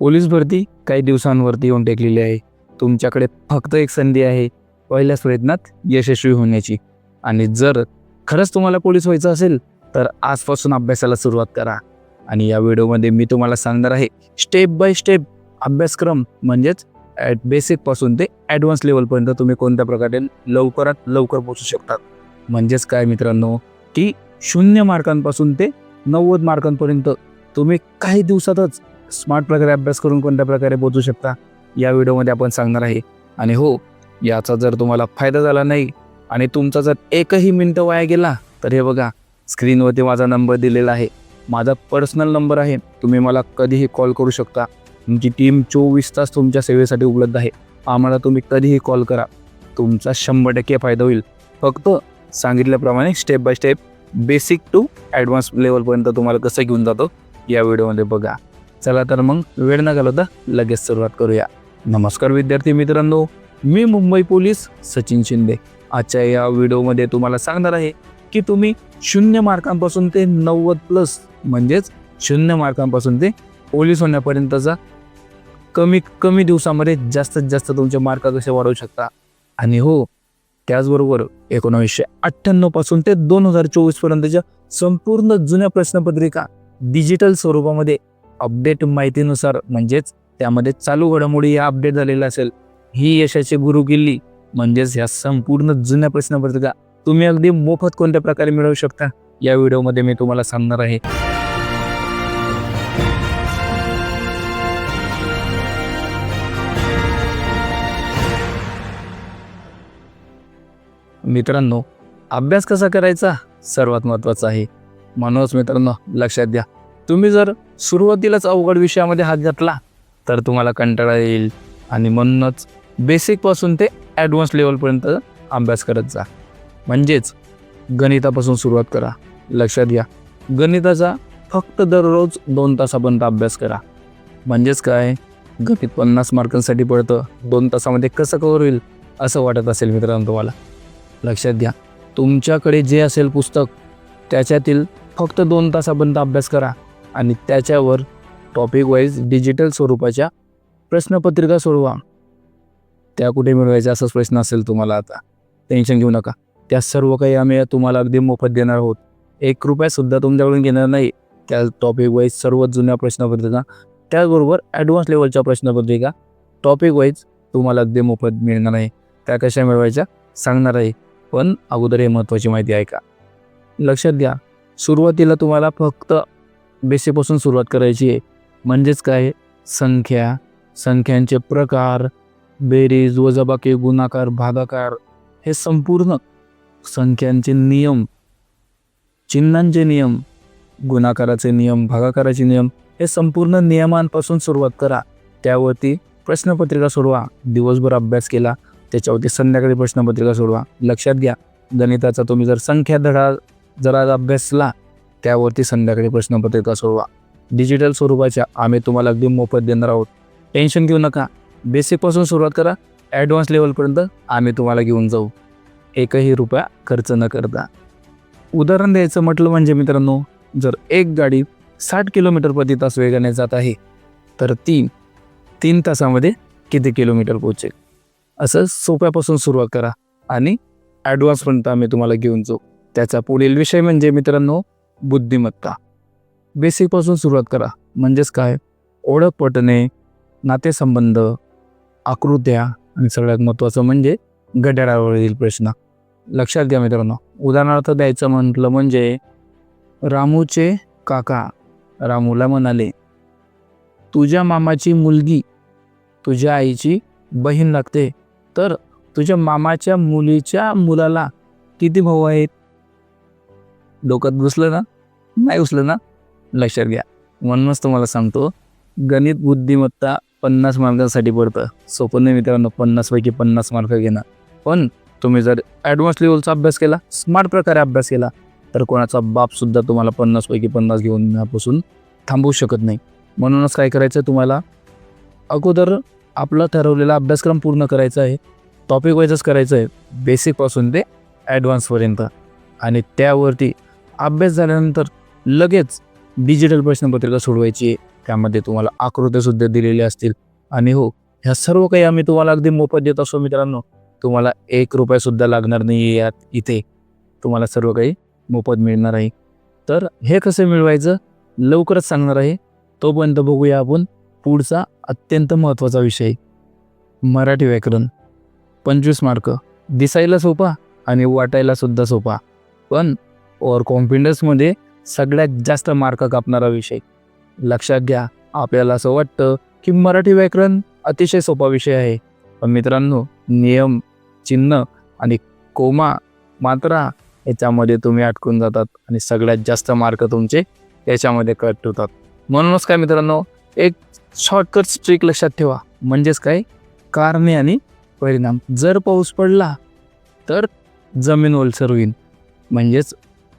Police भरती काही दिवसांवरती येऊन टेकलेली आहे. तुमच्याकडे फक्त एक संधी आहे पहिल्याच प्रयत्नात यशस्वी होण्याची. आणि जर खरंच तुम्हाला पोलीस व्हायचं असेल तर आजपासून अभ्यासाला सुरुवात करा. आणि या व्हिडिओमध्ये मी तुम्हाला सांगणार आहे स्टेप बाय स्टेप अभ्यासक्रम म्हणजेच ॲट बेसिकपासून ते ॲडव्हान्स लेवलपर्यंत तुम्ही कोणत्या प्रकारे लवकरात लवकर पोचू शकतात. म्हणजेच काय मित्रांनो की शून्य मार्कांपासून ते नव्वद मार्कांपर्यंत तुम्ही काही दिवसातच स्मार्ट प्रकारे अभ्यास करून कोणत्या प्रकारे पोचू शकता या व्हिडिओमध्ये आपण सांगणार आहे. आणि हो याचा जर तुम्हाला फायदा झाला नाही आणि तुमचा जर एकही मिनटं वाया गेला तर हे बघा स्क्रीनवरती माझा नंबर दिलेला आहे. माझा पर्सनल नंबर आहे. तुम्ही मला कधीही कॉल करू शकता. तुमची टीम चोवीस तास तुमच्या सेवेसाठी उपलब्ध आहे. आम्हाला तुम्ही कधीही कॉल करा. तुमचा शंभर टक्के फायदा होईल. फक्त सांगितल्याप्रमाणे step by step basic to advance लेवलपर्यंत तुम्हाला कसं घेऊन जातो या व्हिडिओमध्ये बघा. चला तर मग वेळ न घालवता लगेच सुरुवात करूया. नमस्कार विद्यार्थी मित्रांनो मी मुंबई पोलीस सचिन शिंदे. आजच्या या व्हिडिओमध्ये तुम्हाला सांगणार आहे की तुम्ही शून्य मार्कांपासून ते नव्वद प्लस म्हणजेच शून्य मार्कांपासून ते पोलीस होण्यापर्यंतचा कमी कमी दिवसामध्ये जास्तीत जास्त तुमचे मार्क कसे वाढवू शकता? आणि हो त्याचबरोबर एकोणावीसशे अठ्ठ्याण्णवपासून ते दोन हजार चोवीसपर्यंतच्या संपूर्ण जुन्या प्रश्नपत्रिका डिजिटल स्वरूपामध्ये अपडेट माहितीनुसार म्हणजेच त्यामध्ये चालू घडामोडी या अपडेट झालेला असेल. ही यशाची गुरु किल्ली म्हणजेच ह्या संपूर्ण जुन्या प्रश्नपत्रिका. तुम्ही अगदी मोफत कोणत्या प्रकारे मिळवू शकता? या व्हिडिओमध्ये मी तुम्हाला सांगणार आहे. मित्रांनो अभ्यास कसा करायचा? सर्वात महत्त्वाचा आहे. म्हणूनच मित्रांनो लक्षात द्या तुम्ही जर सुरुवातीलाच अवघड विषयामध्ये हात घातला तर तुम्हाला कंटाळा येईल आणि म्हणूनच बेसिकपासून ते ॲडव्हान्स लेवलपर्यंत अभ्यास करत जा. म्हणजेच गणितापासून सुरुवात करा. लक्षात घ्या गणिताचा फक्त दररोज दोन तासापर्यंत अभ्यास करा. म्हणजेच काय? गणित पन्नास मार्कांसाठी पडतं. दोन तासामध्ये कसं कव्हर होईल असं वाटत असेल मित्रांनो तुम्हाला. लक्षात घ्या तुमच्याकडे जे असेल पुस्तक त्याच्यातील फक्त दोन तासापर्यंत अभ्यास करा. आणि त्याच्यावर टॉपिक वाईज डिजिटल स्वरूपाच्या प्रश्नपत्रिका सोडवा. त्या कुठे मिळवायच्या असाच प्रश्न असेल तुम्हाला आता. टेन्शन घेऊ नका. त्या सर्व काही आम्ही तुम्हाला अगदी मोफत देणार आहोत. एक रुपयासुद्धा तुमच्याकडून घेणार नाही. त्या टॉपिक वाईज सर्व जुन्या प्रश्नपत्रिका. त्याचबरोबर ॲडव्हान्स लेवलच्या प्रश्नपत्रिका. टॉपिक वाईज तुम्हाला अगदी मोफत मिळणार आहे. त्या कशा मिळवायच्या? सांगणार आहे. पण अगोदर हे महत्त्वाची माहिती आहे का लक्षात घ्या. सुरुवातीला तुम्हाला फक्त बेसेपासून सुरुवात करायची आहे. म्हणजेच काय? संख्या. संख्यांचे प्रकार बेरीज वजाबाकी गुणाकार भागाकार हे संपूर्ण संख्यांचे नियम चिन्हांचे नियम गुणाकाराचे नियम भागाकाराचे नियम हे संपूर्ण नियमांपासून सुरुवात करा. त्यावरती प्रश्नपत्रिका सोडवा. दिवसभर अभ्यास केला. त्याच्यावरती संध्याकाळी प्रश्नपत्रिका सोडवा. लक्षात घ्या. गणिताचा तुम्ही जर संख्या धडा जरा अभ्यासला त्यावरती संध्याकाळी प्रश्नपत्रिका सोडवा डिजिटल स्वरूपाच्या आम्ही तुम्हाला अगदी मोफत देणार आहोत. टेन्शन घेऊ नका. बेसिकपासून सुरुवात करा. ॲडव्हान्स लेवलपर्यंत आम्ही तुम्हाला घेऊन जाऊ. एकही रुपया खर्च न करता. उदाहरण द्यायचं म्हटलं म्हणजे मित्रांनो जर एक गाडी साठ किलोमीटर प्रति तास वेगाने जात आहे तर ती तीन तासामध्ये किती किलोमीटर पोहोचेल? असं सोप्यापासून सुरुवात करा आणि ॲडव्हान्सपर्यंत आम्ही तुम्हाला घेऊन जाऊ. त्याचा पुढील विषय म्हणजे मित्रांनो बुद्धिमत्ता. बेसिकपासून सुरुवात करा. म्हणजेच काय? ओळख पटणे नातेसंबंध आकृत्या आणि सगळ्यात महत्त्वाचं म्हणजे घड्याळावरील प्रश्न. लक्षात घ्या मित्रांनो. उदाहरणार्थ द्यायचं म्हटलं म्हणजे रामूचे काका रामूला म्हणाले तुझ्या मामाची मुलगी तुझ्या आईची बहीण लागते. तर तुझ्या मामाच्या मुलीच्या मुलाला किती भाऊ आहेत? डोक्यात घुसलं ना नाही घुसलं ना लक्षात घ्या. म्हणूनच तुम्हाला सांगतो गणित बुद्धिमत्ता पन्नास मार्कांसाठी पडतं. सोपं नाही मित्रांनो पन्नासपैकी पन्नास मार्क घेणं. पण तुम्ही जर ॲडव्हान्स लेवलचा अभ्यास केला स्मार्ट प्रकारे अभ्यास केला तर कोणाचा बापसुद्धा तुम्हाला पन्नासपैकी पन्नास घेऊन यापासून थांबवू शकत नाही. म्हणूनच काय करायचं तुम्हाला अगोदर आपला ठरवलेला अभ्यासक्रम पूर्ण करायचा आहे. टॉपिक वाईजच करायचं आहे बेसिकपासून ते ॲडव्हान्सपर्यंत आणि त्यावरती अभ्यास झाल्यानंतर लगेच डिजिटल प्रश्नपत्रिका सोडवायची. आहे त्यामध्ये तुम्हाला आकृत्यासुद्धा दिलेल्या असतील. आणि हो ह्या सर्व काही आम्ही तुम्हाला अगदी मोफत देत असो मित्रांनो. तुम्हाला एक रुपयासुद्धा लागणार नाही यात इथे. तुम्हाला सर्व काही मोफत मिळणार आहे. तर हे कसं मिळवायचं? लवकरच सांगणार आहे. तोपर्यंत बघूया आपण पुढचा अत्यंत महत्त्वाचा विषय. मराठी व्याकरण. पंचवीस मार्क. दिसायला सोपा आणि वाटायला सुद्धा सोपा. पण ओव्हर कॉन्फिडन्समध्ये सगळ्यात जास्त मार्क कापणारा विषय. लक्षात घ्या आपल्याला असं वाटतं की मराठी व्याकरण अतिशय सोपा विषय आहे. पण मित्रांनो नियम चिन्ह आणि कोमा मात्रा याच्यामध्ये तुम्ही अटकून जातात आणि सगळ्यात जास्त मार्क तुमचे याच्यामध्ये कट होतात. म्हणूनच काय मित्रांनो एक शॉर्टकट स्ट्रिक लक्षात ठेवा. म्हणजेच काय? कारणे आणि परिणाम. जर पाऊस पडला तर जमीन ओलसर होईल. म्हणजेच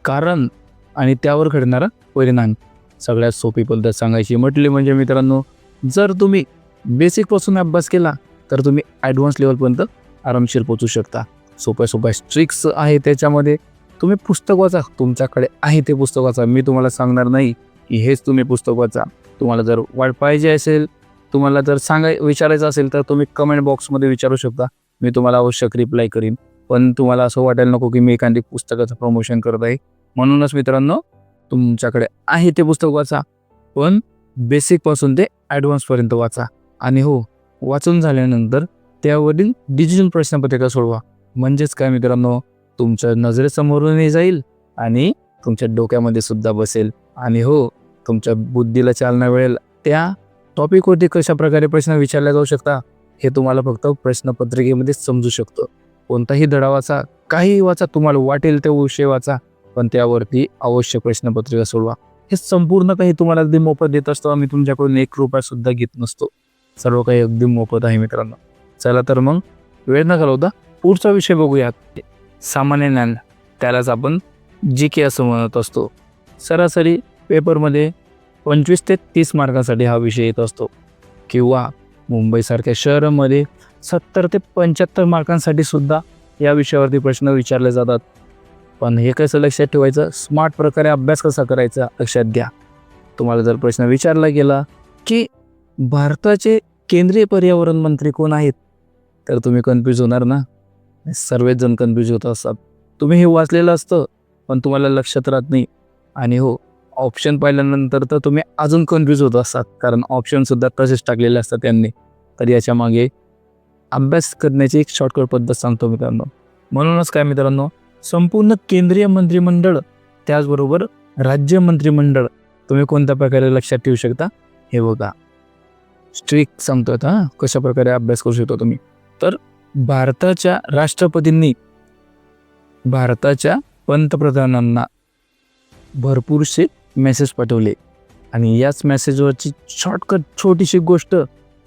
कारण आणि त्यावर घडणारा परिणाम. सगळ्यात सोपी पद्धत सांगायची म्हटली म्हणजे मित्रांनो जर तुम्ही बेसिकपासून अभ्यास केला तर तुम्ही ॲडव्हान्स लेवलपर्यंत आरामशीर पोचू शकता. सोप्या सोप्या स्ट्रिक्स आहे त्याच्यामध्ये. तुम्ही पुस्तक वाचा. तुमच्याकडे आहे ते पुस्तक वाचा. मी तुम्हाला सांगणार नाही की हेच तुम्ही पुस्तक वाचा. तुम्हाला जर वाट पाहिजे असेल तुम्हाला जर सांगाय विचारायचं असेल तर तुम्ही कमेंट बॉक्समध्ये विचारू शकता. मी तुम्हाला आवश्यक रिप्लाय करीन. पण तुम्हाला असं वाटायला नको की मी एखादी पुस्तकाचं प्रमोशन करत आहे. म्हणूनच मित्रांनो तुमच्याकडे आहे ते पुस्तक वाचा पण बेसिकपासून ते ॲडव्हान्सपर्यंत वाचा. आणि हो वाचून झाल्यानंतर त्यावरील डिजिटल प्रश्नपत्रिका सोडवा. म्हणजेच काय मित्रांनो तुमच्या नजरेसमोरूनही जाईल आणि तुमच्या डोक्यामध्ये सुद्धा बसेल. आणि हो तुमच्या बुद्धीला चालना मिळेल. त्या टॉपिकवरती कशा प्रकारे प्रश्न विचारले जाऊ शकता हे तुम्हाला फक्त प्रश्नपत्रिकेमध्ये समजू शकतो. कोणताही धडा वाचा काही वाचा तुम्हाला वाटेल ते विषय वाचा. पण त्यावरती आवश्यक प्रश्नपत्रिका सोडवा. हे संपूर्ण काही तुम्हाला अगदी मोफत देत असतो. आम्ही तुमच्याकडून एक रुपया सुद्धा घेत नसतो. सर्व काही अगदी मोफत आहे मित्रांनो. चला तर मग वेळ न घालवता पुढचा विषय बघूयात. सामान्य ज्ञान. त्यालाच आपण जी के असं म्हणत असतो. सरासरी पेपरमध्ये पंचवीस ते तीस मार्कांसाठी हा विषय येत असतो. किंवा मुंबईसारख्या शहरामध्ये सत्तर ते पंच्याहत्तर मार्कांसाठी सुद्धा या विषयावरती प्रश्न विचारले जातात. पण हे कसं लक्षात ठेवायचं? स्मार्ट प्रकारे अभ्यास कसा करायचा? लक्षात घ्या. तुम्हाला जर प्रश्न विचारला गेला की भारताचे केंद्रीय पर्यावरण मंत्री कोण आहेत? तर तुम्ही कन्फ्यूज होणार ना? सर्वच जण कन्फ्यूज होत असतात. तुम्ही हे वाचलेलं असतं पण तुम्हाला लक्षात राहत नाही. आणि हो ऑप्शन पाहिल्यानंतर तर तुम्ही अजून कन्फ्यूज होत असतात. कारण ऑप्शनसुद्धा तसेच टाकलेले असतात त्यांनी. तर याच्या मागे अभ्यास करण्याची एक शॉर्टकट पद्धत सांगतो मित्रांनो. म्हणूनच काय मित्रांनो संपूर्ण केंद्रीय मंत्रिमंडळ त्याचबरोबर राज्य मंत्रिमंडळ. तुम्ही कोणत्या प्रकारे लक्षात ठेवू शकता? हे बघा. स्ट्रिक सांगतो आता हां. कशा प्रकारे अभ्यास करू शकतो तुम्ही? तर भारताच्या राष्ट्रपतींनी भारताच्या पंतप्रधानांना भरपूरसे मेसेज पाठवले. आणि याच मेसेजवरची शॉर्टकट छोटीशी गोष्ट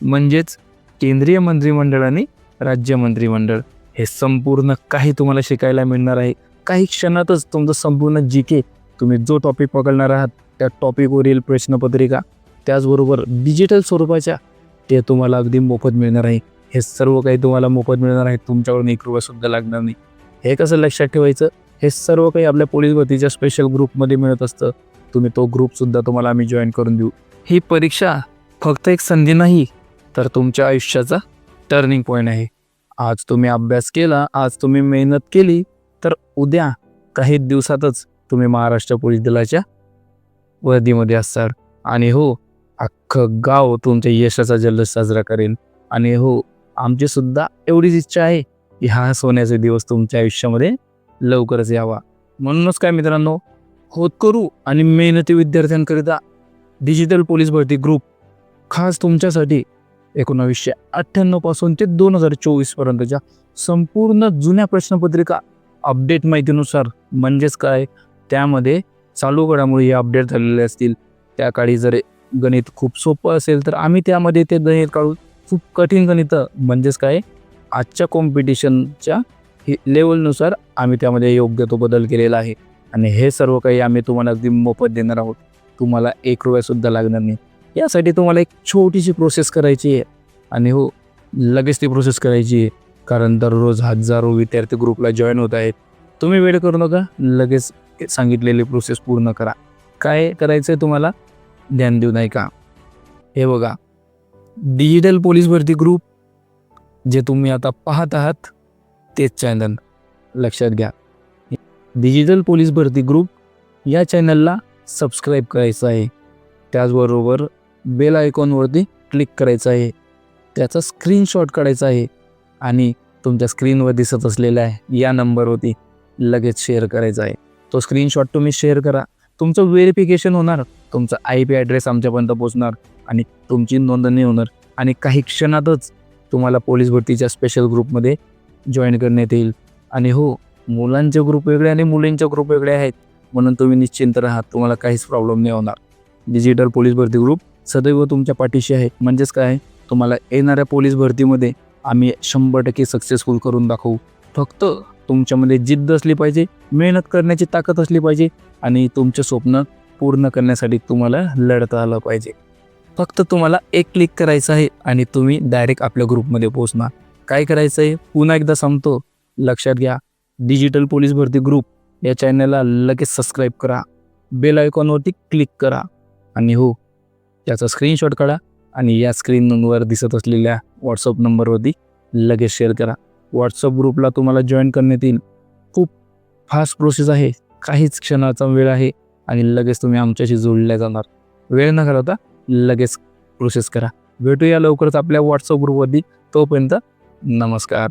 म्हणजेच केंद्रीय मंत्रिमंडळ राज्य मंत्रिमंडळ. हे संपूर्ण काही तुम्हाला शिकायला मिळणार आहे. काही क्षणातच तुमचं संपूर्ण जी के तुम्ही जो टॉपिक पकडणार आहात त्या टॉपिकवरील प्रश्नपत्रिका त्याचबरोबर डिजिटल स्वरूपाच्या ते तुम्हाला अगदी मोफत मिळणार आहे. हे सर्व काही तुम्हाला मोफत मिळणार आहे. तुमच्याकडून एक रुपयासुद्धा लागणार नाही. हे कसं लक्षात ठेवायचं? हे सर्व काही आपल्या पोलीस भरतीच्या स्पेशल ग्रुपमध्ये मिळत असतं. तुम्ही तो ग्रुपसुद्धा तुम्हाला आम्ही जॉईन करून देऊ. ही परीक्षा फक्त एक संधी नाही तर तुमच्या आयुष्याचा टर्निंग पॉईंट आहे. आज तुम्ही अभ्यास केला आज तुम्ही मेहनत केली तर उद्या काही दिवसातच तुम्ही महाराष्ट्र पोलीस दलाच्या वर्दीमध्ये असाल आणि हो अख्खं गाव तुमच्या यशाचा जल्लोष साजरा करेल आणि हो आमची सुद्धा एवढीच इच्छा आहे की हा सोन्याचे दिवस तुमच्या आयुष्यामध्ये लवकरच यावा. म्हणूनच काय मित्रांनो होत करू आणि मेहनती विद्यार्थ्यांकरिता डिजिटल पोलीस भरती ग्रुप खास तुमच्यासाठी एकोणावीसशे अठ्ठ्याण्णवपासून ते दोन हजार चोवीसपर्यंतच्या संपूर्ण जुन्या प्रश्नपत्रिका अपडेट माहितीनुसार म्हणजेच काय? त्यामध्ये चालू घडामोडी हे अपडेट झालेले असतील. त्या काळी जर गणित खूप सोपं असेल तर आम्ही त्यामध्ये ते गणित काढू खूप कठीण गणित म्हणजेच काय? आजच्या कॉम्पिटिशनच्या लेवलनुसार आम्ही त्यामध्ये योग्य तो बदल केलेला आहे. आणि हे सर्व काही आम्ही तुम्हाला अगदी मोफत देणार आहोत. तुम्हाला एक रुपयासुद्धा लागणार नाही. यासाठी तुम्हाला एक छोटीशी प्रोसेस करायची आहे. आणि हो लगेच ती प्रोसेस करायची आहे. कारण दररोज हजारो विद्यार्थी ग्रुपला जॉईन होत आहेत. तुम्ही वेळ करू नका. लगेच सांगितलेली प्रोसेस पूर्ण करा. काय करायचं आहे तुम्हाला? ध्यान देऊ नाही का हे बघा. डिजिटल पोलीस भरती ग्रुप जे तुम्ही आता पाहत आहात तेच चॅनल लक्षात घ्या. डिजिटल पोलीस भरती ग्रुप या चॅनलला सबस्क्राईब करायचं आहे. त्याचबरोबर बेल आयकॉनवरती क्लिक करायचं आहे. त्याचा स्क्रीनशॉट काढायचा आहे आणि तुमच्या स्क्रीनवर दिसत असलेल्या या नंबरवरती लगेच शेअर करायचा आहे. तो स्क्रीनशॉट तुम्ही शेअर करा. तुमचं व्हेरिफिकेशन होणार तुमचा आय पी ॲड्रेस आमच्यापर्यंत पोचणार आणि तुमची नोंदणी होणार आणि काही क्षणातच तुम्हाला पोलीस भरतीच्या स्पेशल ग्रुपमध्ये जॉईन करण्यात येईल. आणि हो मुलांचे ग्रुप वेगळे आणि मुलींचे ग्रुप वेगळे आहेत. म्हणून तुम्ही निश्चिंत राहा तुम्हाला काहीच प्रॉब्लेम नाही होणार. डिजिटल पोलीस भरती ग्रुप सदैव तुमच्या पाठीशी आहे. म्हणजेच काय? तुम्हाला येणाऱ्या पोलीस भरतीमध्ये आम्ही शंभर टक्के सक्सेसफुल करून दाखवू. फक्त तुमच्यामध्ये जिद्द असली पाहिजे मेहनत करण्याची ताकद असली पाहिजे आणि तुमचे स्वप्न पूर्ण करण्यासाठी तुम्हाला लढता आलं पाहिजे. फक्त तुम्हाला एक क्लिक करायचं आहे आणि तुम्ही डायरेक्ट आपल्या ग्रुपमध्ये पोहोचणार. काय करायचं आहे पुन्हा एकदा सांगतो. लक्षात घ्या. डिजिटल पोलीस भरती ग्रुप या चॅनलला लगेच सबस्क्राईब करा. बेल आयकॉनवरती क्लिक करा. आणि हो त्याचा स्क्रीनशॉट काढा आणि या स्क्रीनवर दिसत असलेल्या व्हॉट्सअप नंबरवरती लगेच शेअर करा. व्हॉट्सअप ग्रुपला तुम्हाला जॉईन करण्यात येईल. खूप फास्ट प्रोसेस आहे. काहीच क्षणाचा वेळ आहे आणि लगेच तुम्ही आमच्याशी जोडल्या जाणार. वेळ न घालवता लगेच प्रोसेस करा. भेटूया लवकरच आपल्या व्हॉट्सअप ग्रुपवरती तोपर्यंत नमस्कार.